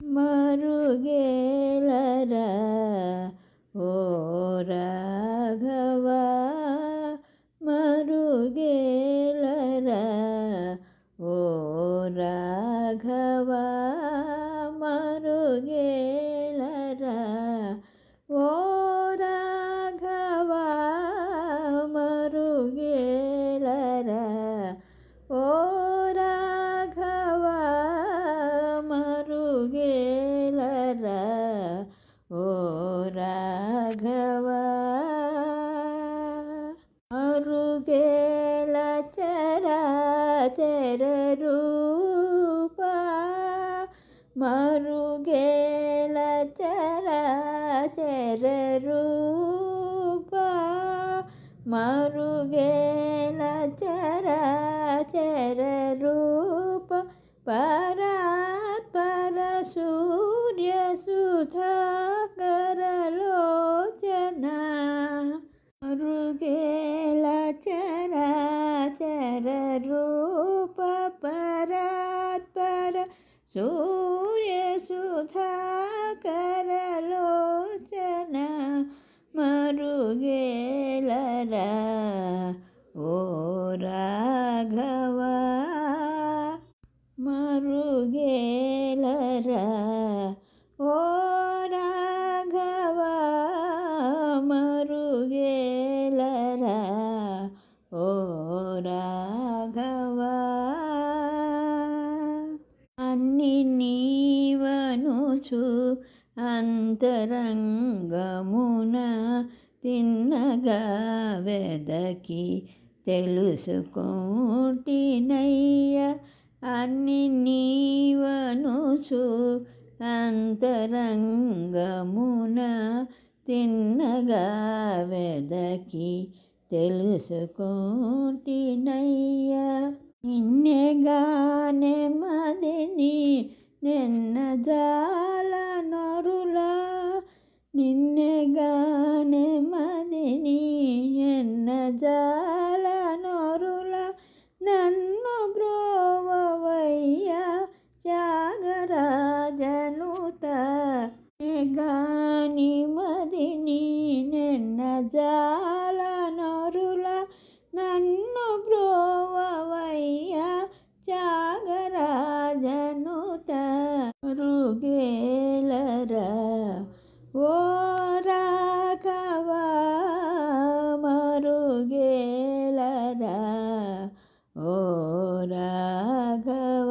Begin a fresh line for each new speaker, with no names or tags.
మరుగేలరా ఓ రాఘవా మరుగేలరా ఓ రా చర రూప మరుగేల చరా చర రూప మరుగేల చరా చర రూప ರೂ నీవనుచు అంతరంగమున తిన్నగా వెదకి తెలుసుకోటినయ్య. అన్ని నీవనుచు అంతరంగమున తిన్నగా వెదకి తెలుసుకోటినయ్య. నిన్నెగానే మా ಎನ್ನಜಾಲ ನೊರುಲ ನಿನ್ನೆಗಾನೆ ಮದಿನಿ ಎನ್ನಜಾಲ ನೊರುಲ ನನ್ನ ಬ್ರೋವಯ್ಯ ತ್ಯಾಗರಾಜನುತ ಗಾನಿ ಮದಿನಿ ನೆನ್ನ ಜಾ ಓ ರಾಘವ ಮರುಗೇಲರ ಓ ರಾಘವ